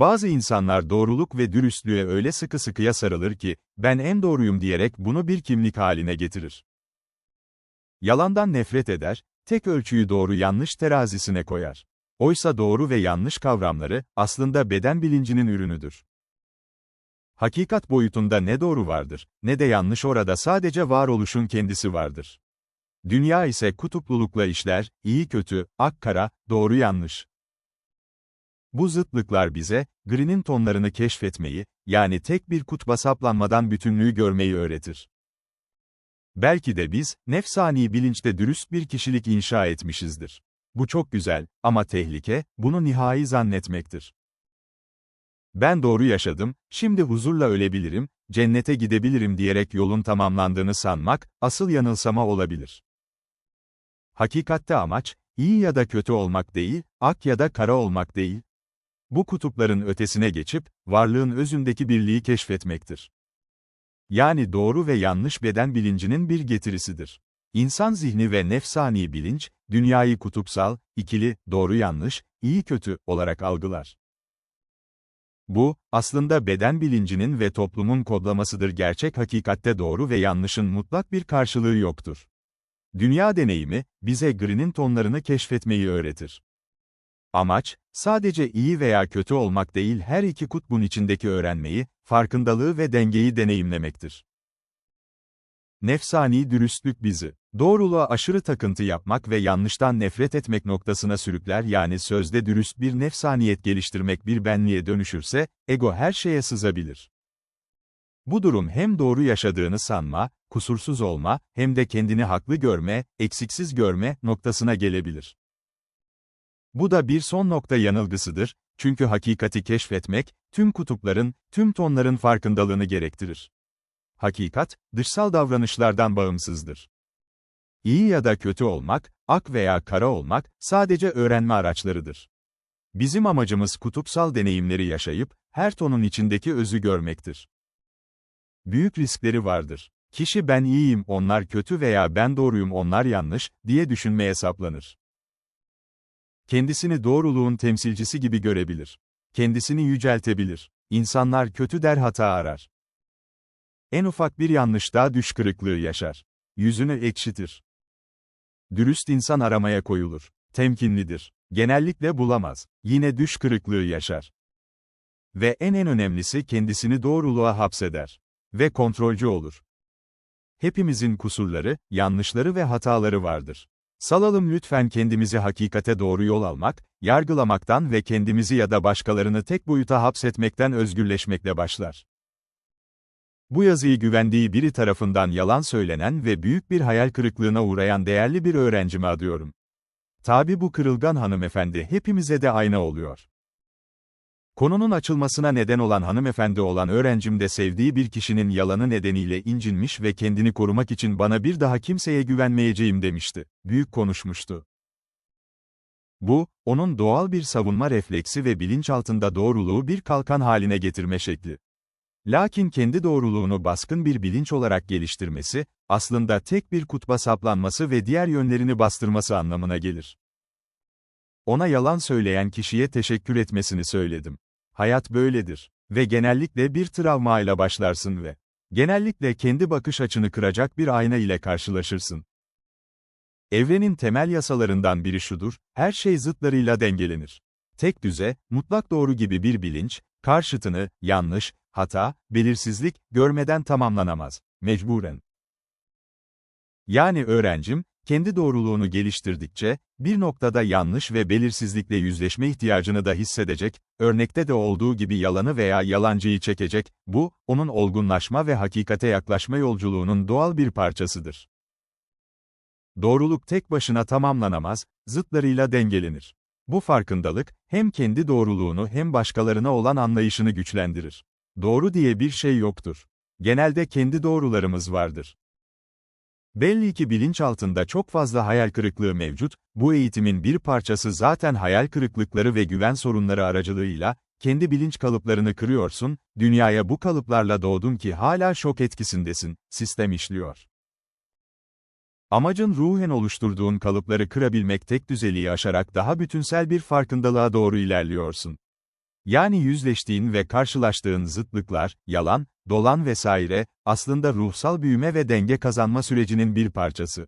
Bazı insanlar doğruluk ve dürüstlüğe öyle sıkı sıkıya sarılır ki, ben en doğruyum diyerek bunu bir kimlik haline getirir. Yalandan nefret eder, tek ölçüyü doğru yanlış terazisine koyar. Oysa doğru ve yanlış kavramları, aslında beden bilincinin ürünüdür. Hakikat boyutunda ne doğru vardır, ne de yanlış orada sadece varoluşun kendisi vardır. Dünya ise kutuplulukla işler, iyi kötü, ak kara, doğru yanlış. Bu zıtlıklar bize, Green'in tonlarını keşfetmeyi, yani tek bir kutba saplanmadan bütünlüğü görmeyi öğretir. Belki de biz, nefsani bilinçte dürüst bir kişilik inşa etmişizdir. Bu çok güzel, ama tehlike, bunu nihai zannetmektir. Ben doğru yaşadım, şimdi huzurla ölebilirim, cennete gidebilirim diyerek yolun tamamlandığını sanmak, asıl yanılsama olabilir. Hakikatte amaç, iyi ya da kötü olmak değil, ak ya da kara olmak değil. Bu kutupların ötesine geçip, varlığın özündeki birliği keşfetmektir. Yani doğru ve yanlış beden bilincinin bir getirisidir. İnsan zihni ve nefsani bilinç, dünyayı kutupsal, ikili, doğru yanlış, iyi kötü olarak algılar. Bu, aslında beden bilincinin ve toplumun kodlamasıdır gerçek hakikatte doğru ve yanlışın mutlak bir karşılığı yoktur. Dünya deneyimi, bize Green'in tonlarını keşfetmeyi öğretir. Amaç, sadece iyi veya kötü olmak değil her iki kutbun içindeki öğrenmeyi, farkındalığı ve dengeyi deneyimlemektir. Nefsani dürüstlük bizi, doğruluğa aşırı takıntı yapmak ve yanlıştan nefret etmek noktasına sürükler yani sözde dürüst bir nefsaniyet geliştirmek bir benliğe dönüşürse, ego her şeye sızabilir. Bu durum hem doğru yaşadığını sanma, kusursuz olma, hem de kendini haklı görme, eksiksiz görme noktasına gelebilir. Bu da bir son nokta yanılgısıdır, çünkü hakikati keşfetmek, tüm kutupların, tüm tonların farkındalığını gerektirir. Hakikat, dışsal davranışlardan bağımsızdır. İyi ya da kötü olmak, ak veya kara olmak, sadece öğrenme araçlarıdır. Bizim amacımız kutupsal deneyimleri yaşayıp, her tonun içindeki özü görmektir. Büyük riskleri vardır. Kişi ben iyiyim, onlar kötü veya ben doğruyum, onlar yanlış, diye düşünmeye saplanır. Kendisini doğruluğun temsilcisi gibi görebilir. Kendisini yüceltebilir. İnsanlar kötü der hata arar. En ufak bir yanlışta düş kırıklığı yaşar. Yüzünü ekşitir. Dürüst insan aramaya koyulur. Temkinlidir. Genellikle bulamaz. Yine düş kırıklığı yaşar. Ve en en önemlisi kendisini doğruluğa hapseder. Ve kontrolcü olur. Hepimizin kusurları, yanlışları ve hataları vardır. Salalım lütfen kendimizi hakikate doğru yol almak, yargılamaktan ve kendimizi ya da başkalarını tek boyuta hapsetmekten özgürleşmekle başlar. Bu yazıyı güvendiği biri tarafından yalan söylenen ve büyük bir hayal kırıklığına uğrayan değerli bir öğrencime adıyorum. Tabi bu kırılgan hanımefendi hepimize de ayna oluyor. Konunun açılmasına neden olan hanımefendi olan öğrencim de sevdiği bir kişinin yalanı nedeniyle incinmiş ve kendini korumak için bana bir daha kimseye güvenmeyeceğim demişti. Büyük konuşmuştu. Bu, onun doğal bir savunma refleksi ve bilinçaltında doğruluğu bir kalkan haline getirme şekli. Lakin kendi doğruluğunu baskın bir bilinç olarak geliştirmesi, aslında tek bir kutba saplanması ve diğer yönlerini bastırması anlamına gelir. Ona yalan söyleyen kişiye teşekkür etmesini söyledim. Hayat böyledir. Ve genellikle bir travmayla başlarsın ve genellikle kendi bakış açını kıracak bir ayna ile karşılaşırsın. Evrenin temel yasalarından biri şudur, her şey zıtlarıyla dengelenir. Tek düze, mutlak doğru gibi bir bilinç, karşıtını, yanlış, hata, belirsizlik, görmeden tamamlanamaz, mecburen. Yani öğrencim, kendi doğruluğunu geliştirdikçe, bir noktada yanlış ve belirsizlikle yüzleşme ihtiyacını da hissedecek, örnekte de olduğu gibi yalanı veya yalancıyı çekecek, bu, onun olgunlaşma ve hakikate yaklaşma yolculuğunun doğal bir parçasıdır. Doğruluk tek başına tamamlanamaz, zıtlarıyla dengelenir. Bu farkındalık, hem kendi doğruluğunu hem başkalarına olan anlayışını güçlendirir. Doğru diye bir şey yoktur. Genelde kendi doğrularımız vardır. Belli ki bilinç altında çok fazla hayal kırıklığı mevcut, bu eğitimin bir parçası zaten hayal kırıklıkları ve güven sorunları aracılığıyla, kendi bilinç kalıplarını kırıyorsun, dünyaya bu kalıplarla doğdun ki hala şok etkisindesin, sistem işliyor. Amacın ruhen oluşturduğun kalıpları kırabilmek tek düzeliği aşarak daha bütünsel bir farkındalığa doğru ilerliyorsun. Yani yüzleştiğin ve karşılaştığın zıtlıklar, yalan, dolan vesaire, aslında ruhsal büyüme ve denge kazanma sürecinin bir parçası.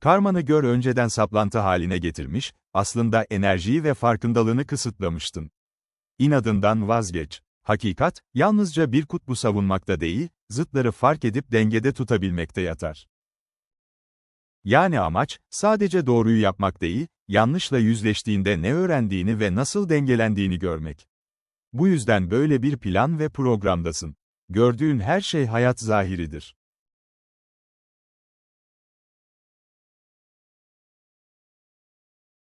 Karmanı gör önceden saplantı haline getirmiş, aslında enerjiyi ve farkındalığını kısıtlamıştın. İnadından vazgeç. Hakikat, yalnızca bir kutbu savunmakta değil, zıtları fark edip dengede tutabilmekte yatar. Yani amaç, sadece doğruyu yapmak değil, yanlışla yüzleştiğinde ne öğrendiğini ve nasıl dengelendiğini görmek. Bu yüzden böyle bir plan ve programdasın. Gördüğün her şey hayat zahiridir.